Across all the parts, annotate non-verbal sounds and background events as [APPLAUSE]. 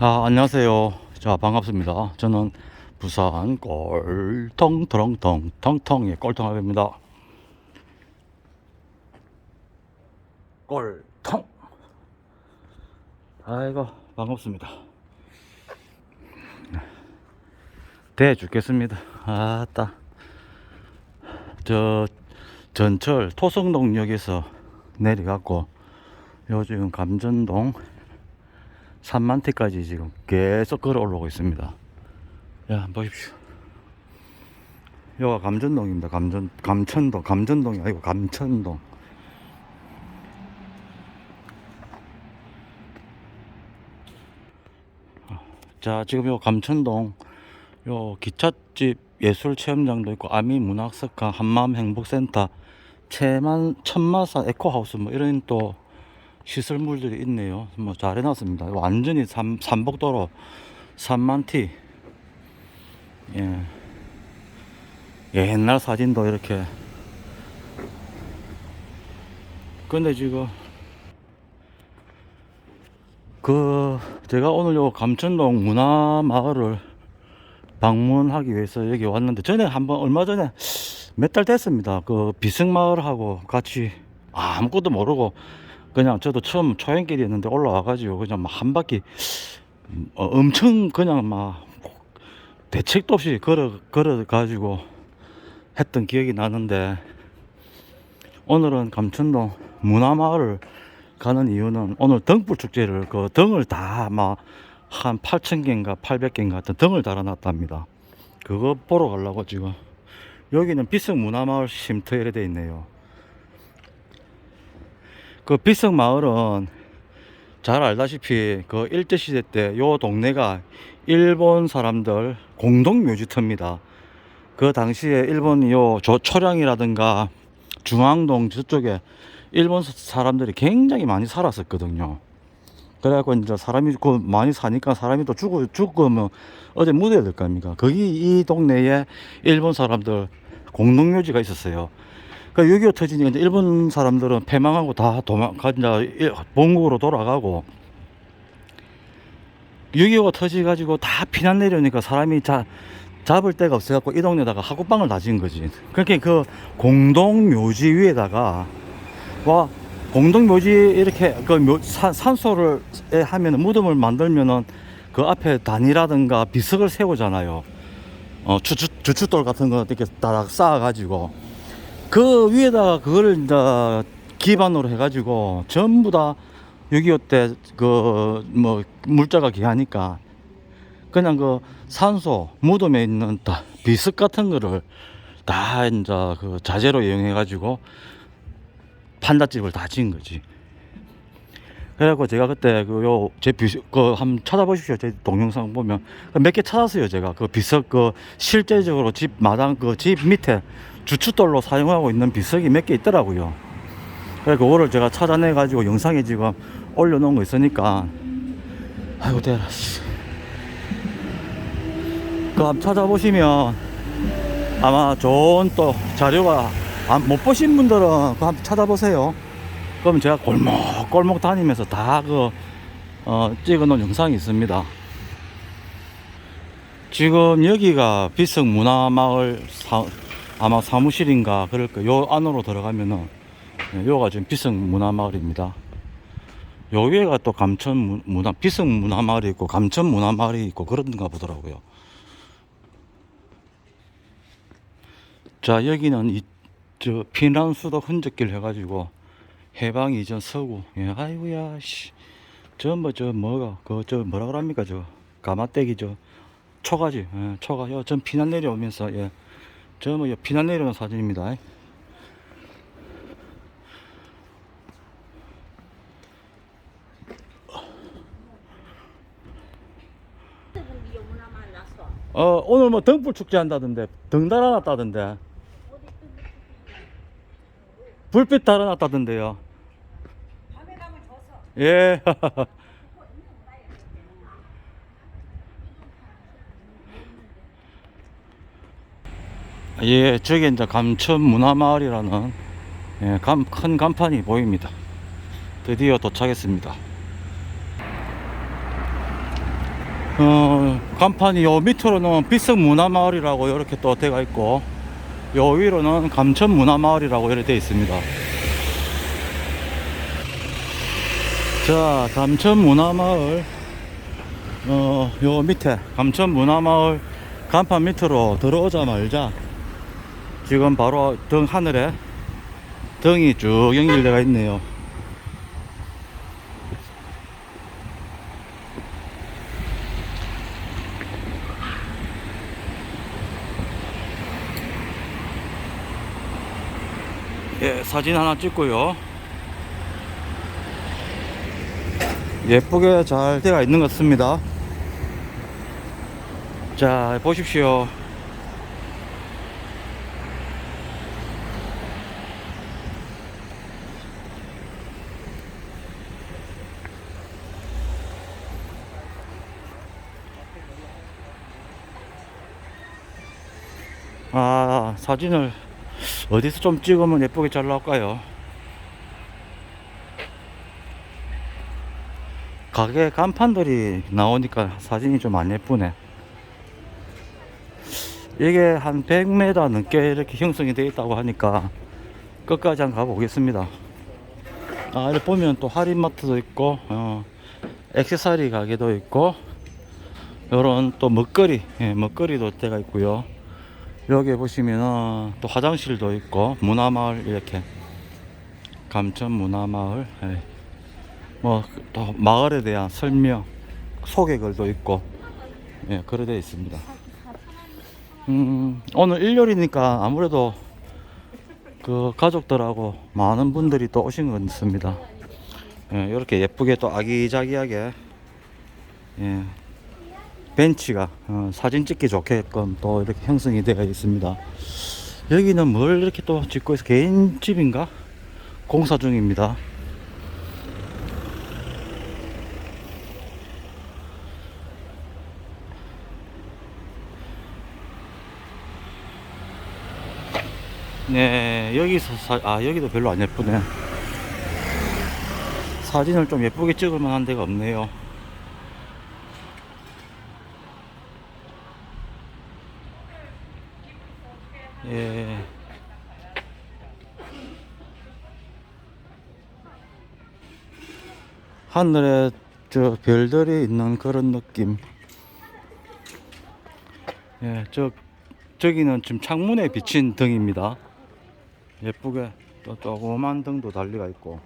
아, 안녕하세요. 자, 반갑습니다. 저는 부산 꼴통 트렁통 텅텅의 꼴통아입니다. 꼴통. 아이고, 반갑습니다. 대 죽겠습니다. 아따. 저 전철 토성동역에서 내려갔고 요 지금 감전동 3만티까지 지금 계속 걸어 올라오고 있습니다. 야, 보십시오. 여기가 감전동입니다. 감전, 감천동, 감전동이 아니고 감천동. 자, 지금 요 감천동, 요 기찻집 예술 체험장도 있고, 아미 문학석가, 한마음 행복센터, 채만, 천마사 에코하우스 뭐 이런 또 시설물들이 있네요. 뭐 잘 해놨습니다. 완전히 삼, 삼복도로 3만티. 예. 옛날 사진도 이렇게. 근데 지금 그 제가 오늘 요 감천동 문화마을을 방문하기 위해서 여기 왔는데 전에 한번 얼마 전에 몇 달 됐습니다. 그 비승마을하고 같이 아무것도 모르고 그냥 저도 처음 초행길이었는데 올라와가지고 그냥 막 한 바퀴 어, 엄청 그냥 막 대책도 없이 걸어 걸어 가지고 했던 기억이 나는데 오늘은 감천동 문화마을을 가는 이유는 오늘 등불 축제를 그 등을 다 막 한 8천 개인가 800개인가 같은 등을 달아놨답니다. 그거 보러 가려고 지금 여기는 비석 문화마을 쉼터에 돼 있네요. 그 비석 마을은 잘 알다시피 그 일제 시대 때 요 동네가 일본 사람들 공동 묘지터입니다. 그 당시에 일본 요 조, 초량이라든가 중앙동 저쪽에 일본 사람들이 굉장히 많이 살았었거든요. 그래갖고 이제 사람이 그 많이 사니까 사람이 또 죽어 죽으면 어제 묻어야 될거 아닙니까? 거기 이 동네에 일본 사람들 공동묘지가 있었어요. 그러니까 6.25 터지니까 이제 일본 사람들은 패망하고 다 도망가, 이제 일- 본국으로 돌아가고 6.25가 터지가지고 다 피난 내려오니까 사람이 자, 잡을 데가 없어갖고 이 동네다가 하구방을 다 지은 거지. 그렇게 그 공동 묘지 위에다가 와 공동 묘지 이렇게 그 묘, 산, 산소를 에 하면 무덤을 만들면은 그 앞에 단이라든가 비석을 세우잖아요. 어, 주추, 주춧돌 같은 거 이렇게 다닥 쌓아가지고 그 위에다가 그거를 이제 기반으로 해가지고 전부 다 6.25 때 그 뭐 물자가 귀하니까 그냥 그 산소 무덤에 있는 다 비석 같은 거를 다 이제 그 자재로 이용해 가지고 판잣집을 다 지은 거지. 그래갖고 제가 그때 그요제 비석 그 한번 찾아보십시오. 제 동영상 보면 몇 개 찾았어요. 제가 그 비석 그 실제적으로 집 마당 그 집 밑에 주춧돌로 사용하고 있는 비석이 몇 개 있더라고요. 그래서 그거를 제가 찾아내 가지고 영상에 지금 올려놓은 거 있으니까 아이고 대라 씨. 그 한번 찾아보시면 아마 좋은 또 자료가 안- 못 보신 분들은 그거 한번 찾아보세요. 그럼 제가 골목 골목 다니면서 다그 어, 찍어 놓은 영상이 있습니다. 지금 여기가 비석 문화마을 사, 아마 사무실인가 그럴 거요 안으로 들어가면은 예, 요가 지금 비석 문화마을입니다. 요 위에가 또 감천 문- 문화 비석 문화마을이 있고 감천 문화마을이 있고 그런가 보더라고요. 자 여기는 이 저 피난 수도 흔적길 해가지고 해방 이전 서구. 예 아이고야 씨 저 뭐 저 뭐가 그 저 뭐라 그럽니까 저? 가마떼기 저. 초가지. 예, 초가 요 전 피난 내려오면서 예 저 뭐 피난 내려오는 사진입니다. 만났어. 어 오늘 뭐 등불 축제 한다던데 등 달아놨다던데. 불빛 달아놨다던데요. 예. [LAUGHS] 예, 저기 이제 감천 문화마을이라는 예, 감, 큰 간판이 보입니다. 드디어 도착했습니다. 어, 간판이 요 밑으로는 비석 문화마을이라고 이렇게 또 되어 있고, 요 위로는 감천 문화마을이라고 이렇게 되어 있습니다. 자, 감천 문화마을, 어, 요 밑에, 감천 문화마을 간판 밑으로 들어오자마자, 지금 바로 등 하늘에 등이 쭉 연결되어 있네요. 예, 사진 하나 찍고요. 예쁘게 잘 되어 있는 것 같습니다. 자, 보십시오. 아, 사진을 어디서 좀 찍으면 예쁘게 잘 나올까요? 가게 간판들이 나오니까 사진이 좀 안 예쁘네. 이게 한 100m 넘게 이렇게 형성이 되어 있다고 하니까 끝까지 한번 가보겠습니다. 아, 이렇게 보면 또 할인마트도 있고, 어, 액세서리 가게도 있고, 요런 또 먹거리, 예, 먹거리도 때가 있고요. 여기 보시면은 또 화장실도 있고 문화마을 이렇게 감천 문화마을 예. 뭐 또 마을에 대한 설명 소개글도 있고 예 그래 되어 있습니다 음 오늘 일요일이니까 아무래도 그 가족들하고 많은 분들이 또 오신 것 같습니다 예 이렇게 예쁘게 또 아기자기하게 예 벤치가 어, 사진 찍기 좋게끔 또 이렇게 형성이 되어 있습니다. 여기는 뭘 이렇게 또 짓고 있어? 개인 집인가? 공사 중입니다. 네, 여기서 사, 아, 여기도 별로 안 예쁘네. 사진을 좀 예쁘게 찍을 만한 데가 없네요. 예. 하늘에 저 별들이 있는 그런 느낌. 예, 저 저기는 지금 창문에 비친 등입니다. 예쁘게 또 조그만 등도 달리가 있고.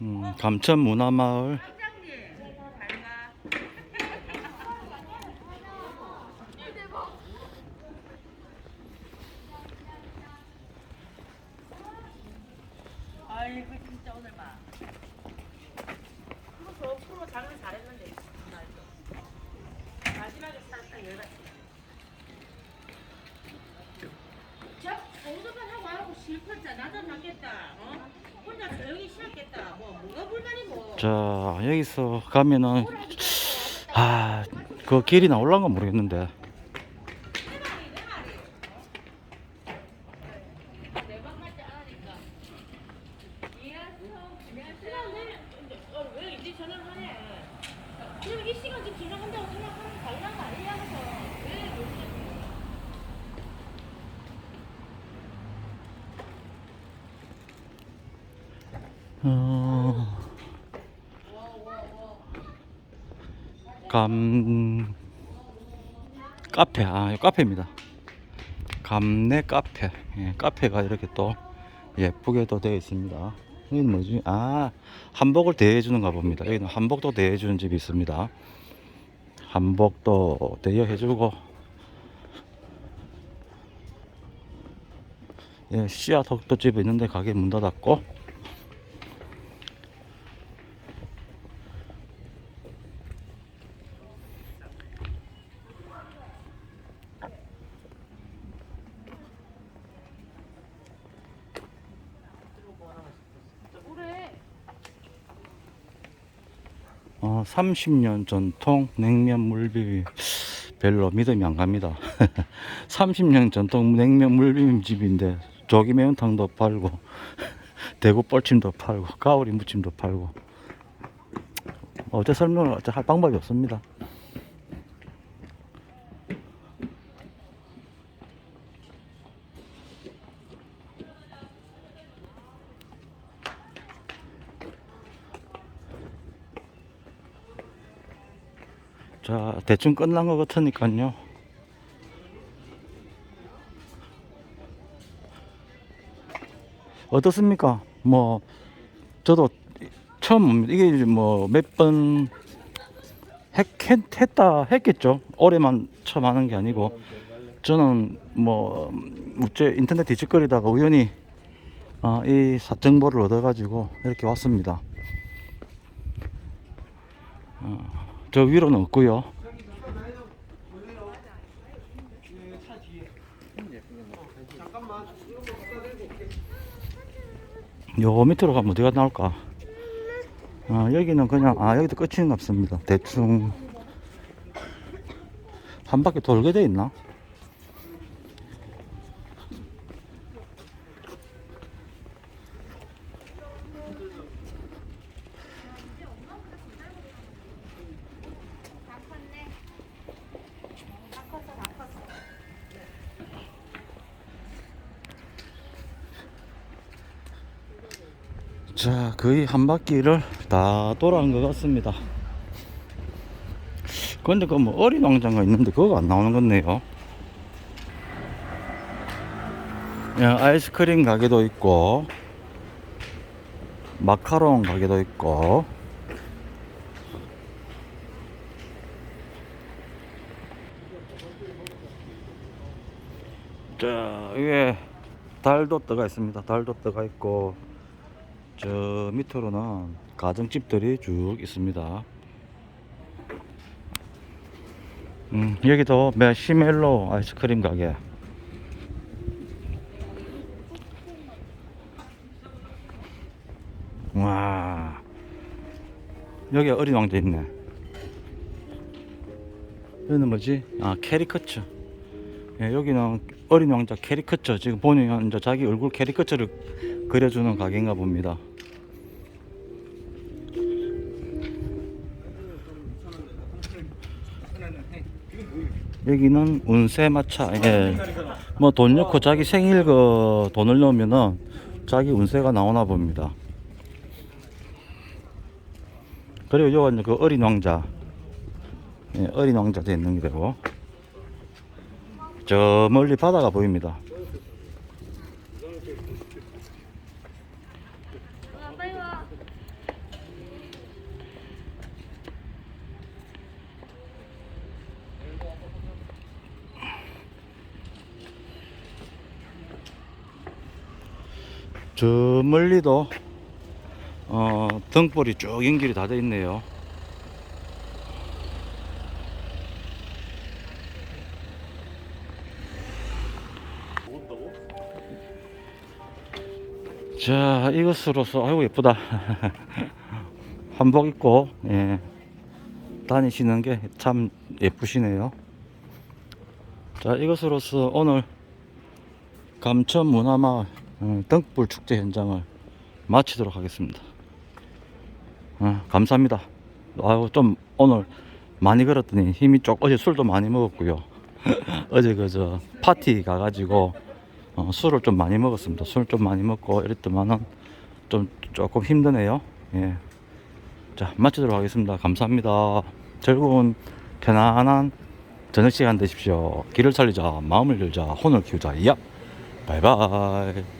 음, 감천 문화마을. 아이고 진짜 오늘 봐. 프로 프로 장을 잘했는데 마지막에 살짝 열받. 저 공소판 하고 하고 싫겠다. 나도 낫겠다. 어? 뭐. 자, 여기서 가면은 아, 그 길이 나올란 건 모르겠는데. 왜 이제 전화를 하네? 그럼 이 시간 지금 지나간다고 생각하면 당연한 거 아니야? 하면서 왜 모르겠어? 어... 감 카페 아 카페입니다. 감내 카페 예, 카페가 이렇게 또 예쁘게 또 되어 있습니다. 여기는 뭐지? 아 한복을 대여해주는가 봅니다. 여기는 한복도 대여해주는 집이 있습니다. 한복도 대여해 주고 예, 씨앗 덕도집이 있는데 가게 문 닫았고 어, 30년 전통 냉면 물비빔 별로 믿음이 안 갑니다. [LAUGHS] 30년 전통 냉면 물비빔 집인데 조기 매운탕도 팔고 [LAUGHS] 대구 뻘침도 팔고 가오리 무침도 팔고 어째 설명을 할 방법이 없습니다. 자, 대충 끝난 것 같으니까요. 어떻습니까? 뭐, 저도 처음, 옵니다. 이게 뭐, 몇 번 했다, 했겠죠. 올해만 처음 하는 게 아니고. 저는 뭐, 우째 인터넷 뒤적거리다가 우연히 어, 이 사- 정보를 얻어 가지고 이렇게 왔습니다. 어, 저 위로는 없고요. 요 밑으로 가면 어디가 나올까? 아, 여기는 그냥, 아, 여기도 끝인 것 같습니다. 대충. 한 바퀴 돌게 돼 있나? 자, 거의 한 바퀴를 다 돌아온 것 같습니다. 근데 그 뭐 어린 왕자가 있는데 그거가 안 나오는 건네요. 야, 아이스크림 가게도 있고, 마카롱 가게도 있고, 자, 위에 달도 떠가 있습니다. 달도 떠가 있고, 저 밑으로는 가정집들이 쭉 있습니다. 음, 여기도 메시멜로 아이스크림 가게. 와, 여기 어린 왕자 있네. 여기는 뭐지? 아, 캐리커처. 예, 여기는 어린 왕자 캐리커처. 지금 보니까 이제 자기 얼굴 캐리커처를 그려주는 가게인가 봅니다. 여기는 운세마차. 예. 뭐 돈 넣고 자기 생일 그 돈을 넣으면은 자기 운세가 나오나 봅니다. 그리고 요건 그 어린 왕자. 예, 어린 왕자도 있는 게 되고. 저 멀리 바다가 보입니다. 저 멀리도 어, 등불이 쭉 연결이 다 돼 있네요. 자, 이것으로서 아이고 예쁘다. [LAUGHS] 한복 입고 예, 다니시는 게 참 예쁘시네요. 자, 이것으로서 오늘 감천 문화마을 어, 등불 축제 현장을 마치도록 하겠습니다. 어, 감사합니다. 아유 좀 오늘 많이 걸었더니 힘이 쪽 어제 술도 많이 먹었고요. [LAUGHS] 어제 그저 파티 가가지고 어, 술을 좀 많이 먹었습니다. 술 좀 많이 먹고 이랬더만은 좀 조금 힘드네요. 예. 자 마치도록 하겠습니다. 감사합니다. 즐거운 편안한 저녁 시간 되십시오. 길을 살리자, 마음을 열자, 혼을 키우자. 야, 바이바이.